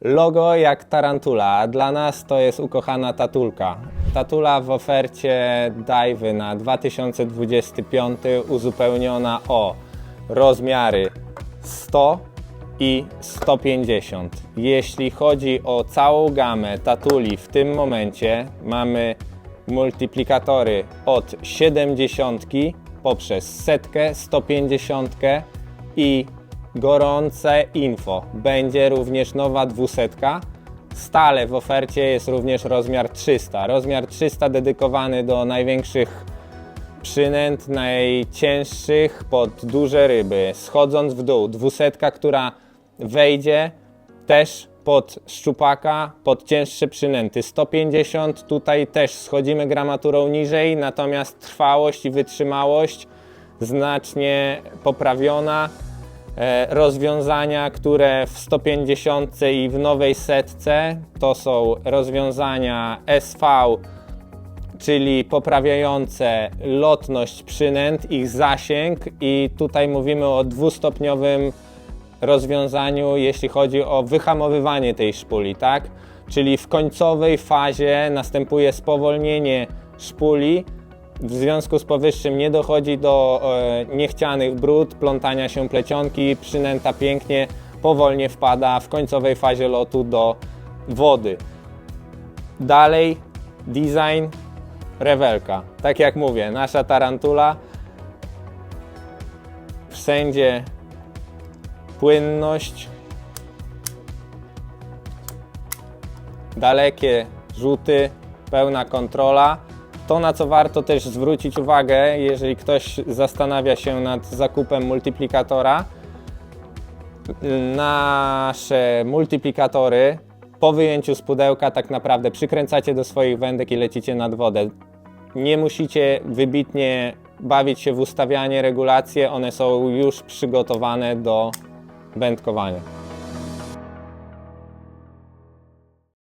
Logo jak tarantula, dla nas to jest ukochana tatulka. Tatula w ofercie Dajwy na 2025 uzupełniona o rozmiary 100 i 150. Jeśli chodzi o całą gamę tatuli w tym momencie mamy multiplikatory od 70 poprzez setkę, 150 i gorące info. Będzie również nowa 200. Stale w ofercie jest również rozmiar 300. Rozmiar 300 dedykowany do największych przynęt, najcięższych pod duże ryby. Schodząc w dół, 200, która wejdzie też pod szczupaka, pod cięższe przynęty. 150, tutaj też schodzimy gramaturą niżej, natomiast trwałość i wytrzymałość znacznie poprawiona. E, Rozwiązania, które w 150 i w nowej setce to są rozwiązania SV, czyli poprawiające lotność przynęt, ich zasięg i tutaj mówimy o dwustopniowym rozwiązaniu, jeśli chodzi o wyhamowywanie tej szpuli, tak? Czyli w końcowej fazie następuje spowolnienie szpuli. W związku z powyższym nie dochodzi do e, niechcianych brud, plątania się plecionki, przynęta pięknie, powolnie wpada w końcowej fazie lotu do wody. Dalej design rewelka. Tak jak mówię, nasza tarantula wszędzie płynność, dalekie rzuty, pełna kontrola. To, na co warto też zwrócić uwagę, jeżeli ktoś zastanawia się nad zakupem multiplikatora, nasze multiplikatory po wyjęciu z pudełka tak naprawdę przykręcacie do swoich wędek i lecicie nad wodę. Nie musicie wybitnie bawić się w ustawianie, regulacje, one są już przygotowane do wędkowania.